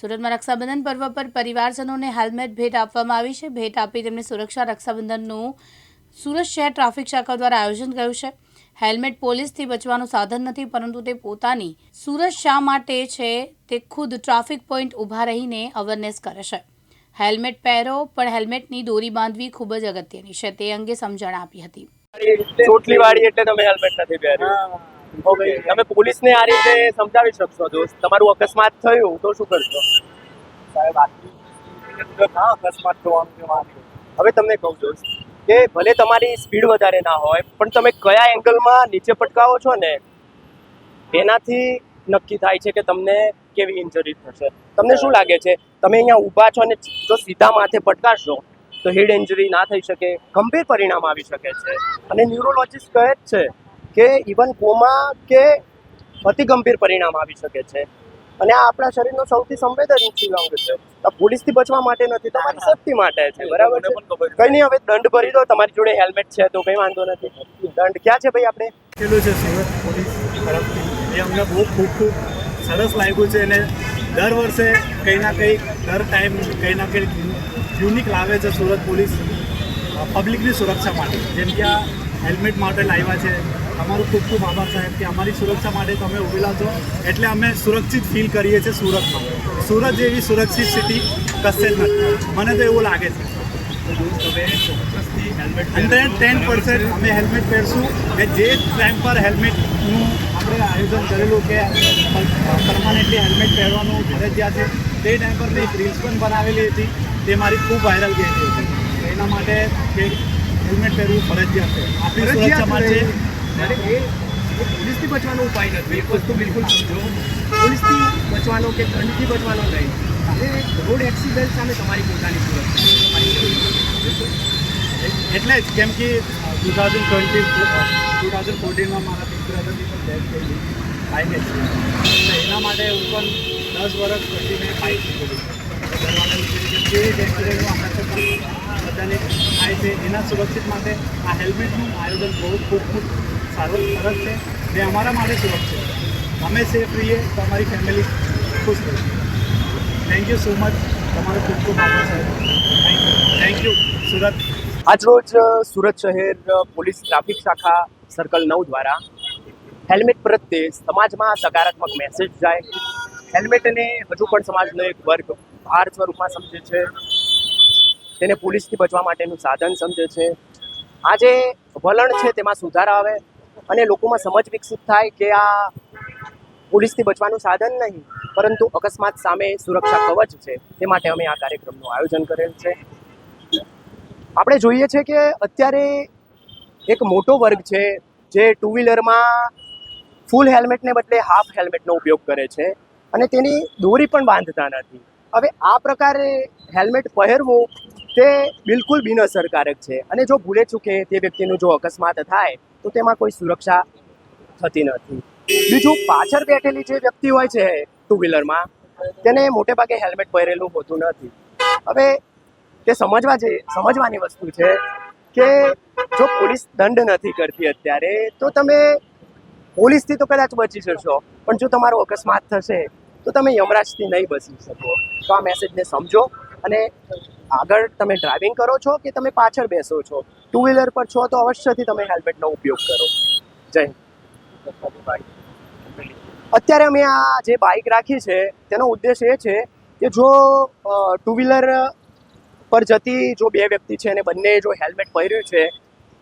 સુરતમાં રક્ષાબંધન પર્વ પર પરિવારજનોને હેલ્મેટ ભેટ આપવામાં આવી છે. ભેટ આપી તેમને સુરક્ષા રક્ષાબંધનનું સુરત શહેર ટ્રાફિક શાખા દ્વારા આયોજન કર્યું છે. હેલ્મેટ પોલીસથી બચવાનું સાધન નથી પરંતુ તે પોતાની સુરત શા માટે છે તે ખુદ ટ્રાફિક પોઈન્ટ ઊભા રહીને અવેરનેસ કરે છે. હેલ્મેટ પહેરો પણ હેલ્મેટની દોરી બાંધવી ખૂબ જ અગત્યની છે તે અંગે સમજણ આપી હતી. ચોટલી વાળી એટલે તમે હેલ્મેટ નથી પહેર્યું. તમે પોલીસને આ રીતે સમજાવી શકશો દોસ્ત તમારું અકસ્માત થયું તો શું કરશો? સાહેબ અકસ્માત થવાનું હવે તમને કહું દોસ્ત કે ભલે તમારી સ્પીડ વધારે ના હોય પણ તમે કયા એંગલમાં નીચે પટકાવો છો ને એનાથી નક્કી થાય છે કે તમને કેવી ઇન્જરી થશે. તમને શું લાગે છે? તમે અહીંયા ઊભા છો અને જો સીધા માથે પટકાશો તો હેડ ઇન્જરી ના થઈ શકે ગંભીર પરિણામ આવી શકે છે. અને ન્યુરોલોજીસ્ટ કહે જ છે કે ઇવન કોમા કે અતિ ગંભીર પરિણામ આવી શકે છે. અને આ આપણા શરીરનો સૌથી સંવેદનશીલ અંગ છે. આ પોલીસથી બચવા માટે નથી તમારી સેફટી માટે છે બરાબર છે? કઈ નહીં હવે દંડ ભરી દો તમારી જોડે હેલ્મેટ છે તો કઈ વાંધો નથી. દંડ ક્યાં છે ભાઈ આપણે? પેલું છે સુરત પોલીસ તરફથી. એ અમને બહુ ખૂબ ખૂબ સરસ લાગ્યું છે અને દર વર્ષે કંઈ ના કંઈ દર ટાઈમ કંઈ ના કંઈ યુનિક લાવે છે સુરત પોલીસ પબ્લિકની સુરક્ષા માટે. જેમ કે આ હેલ્મેટ માટે લાવ્યા છે અમારું ખૂબ ખૂબ આભાર સાહેબ કે અમારી સુરક્ષા માટે તમે ઉભેલા છો. એટલે અમે સુરક્ષિત ફીલ કરીએ છીએ સુરતમાં. સુરત જેવી સુરક્ષિત સિટી કશે જ નથી. મને તો એવું લાગે છે. હંડ્રેડ ટેન પર્સન્ટ અમે હેલ્મેટ પહેરશું ને જે ટાઈમ પર હેલ્મેટનું આપણે આયોજન કરેલું કે પરમાનન્ટલી હેલ્મેટ પહેરવાનું ફરજિયાત છે તે ટાઈમ પર મેં એક રીલ્સ પણ બનાવેલી હતી. તે મારી ખૂબ વાયરલ ગઈ હતી. એના માટે કે હેલ્મેટ પહેરવું ફરજિયાત છે. આપણી સુરક્ષા માટે પોલીસથી બચવાનો ઉપાય નથી. એક વસ્તુ બિલકુલ સમજો. પોલીસથી બચવાનો કે દંડથી બચવાનો નહીં. એ રોડ એક્સિડન્ટ સામે તમારી પોતાની સુરક્ષા એટલે જ કેમ કે two thousand twenty two thousand ફોર્ટીનમાં મારા મિત્ર હતા પણ ડેથ થઈ ગઈ. બાઇક એક્સિડન્ટ એના માટે હું પણ દસ વર્ષ પછી મેં બાઇક બધાને થાય છે. એના સુરક્ષિત માટે આ હેલ્મેટનું આયોજન બહુ ખૂબ ખૂબ સારું સરસ છે. ને અમારા માટે સુરત છે. અમે સેફ રહીએ તો અમારી ફેમિલી ખુશ રહે. થેન્ક યુ સો મચ તમારો ખૂબ ખૂબ આભાર, સાહેબ. Thank you Surat. આજરોજ સુરત શહેર પોલીસ ટ્રાફિક શાખા સર્કલ નવ દ્વારા હેલ્મેટ પ્રત્યે સમાજમાં સકારાત્મક મેસેજ જાય. હેલ્મેટને હજુ પણ સમાજનો એક વર્ગ ભાર સ્વરૂપમાં સમજે છે. તેને પોલીસથી બચવા માટેનું સાધન સમજે છે. આ જે વલણ છે તેમાં સુધાર આવે. અને લોકોમાં સમજ વિકસિત થાય કે આ પોલીસથી બચવાનું સાધન નહીં, પરંતુ અકસ્માત સામે સુરક્ષા કવચ છે, તે માટે અમે આ કાર્યક્રમનું આયોજન કરેલ છે. આપણે જોઈએ છે કે અત્યારે એક મોટો વર્ગ છે, જે ટુ વ્હીલરમાં ફૂલ હેલ્મેટને બદલે હાફ હેલ્મેટનો ઉપયોગ કરે છે અને તેની દોરી પણ બાંધતા નથી. હવે આ પ્રકારે હેલ્મેટ પહેરવું તે બિલકુલ બિનઅસરકારક છે. અને જો ભૂલે ચૂકે તે વ્યક્તિનું જો અકસ્માત થાય, તો તેમાં કોઈ સુરક્ષા થતી નથી. બીજું, પાછળ બેઠેલી જે વ્યક્તિ હોય છે ટુ વ્હીલરમાં, તેને મોટે ભાગે હેલ્મેટ પહેરેલું હોતું નથી. હવે તે સમજવા જે, સમજવાની વસ્તુ છે કે જો પોલીસ દંડ નથી કરતી અત્યારે, તો તમે પોલીસથી તો કદાચ બચી જશો. પણ જો તમારો અકસ્માત થશે, તો તમે યમરાજથી નહીં બચી શકો. તો આ મેસેજને સમજો અને આગળ તમે ડ્રાઇવિંગ કરો છો કે તમે પાછળ બેસો છો? ટુ વ્હીલર પર છો તો અવશ્યથી તમે હેલ્મેટનો ઉપયોગ કરો. જય. અત્યારે અમે આ જે બાઇક રાખી છે, તેનો ઉદ્દેશ એ છે કે જો ટુ વ્હીલર પર જતી જો બે વ્યક્તિ છે અને બંને જો હેલ્મેટ પહેર્યું છે,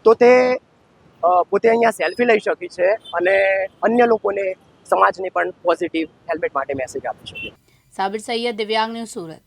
તો તે પોતે અહીંયા સેલ્ફી લઈ શકી છે અને અન્ય લોકોને, સમાજને પણ પોઝિટિવ હેલ્મેટ માટે મેસેજ આપી શકે સાબિર સૈયદ, દિવ્યાંગ ન્યૂઝ સુરત.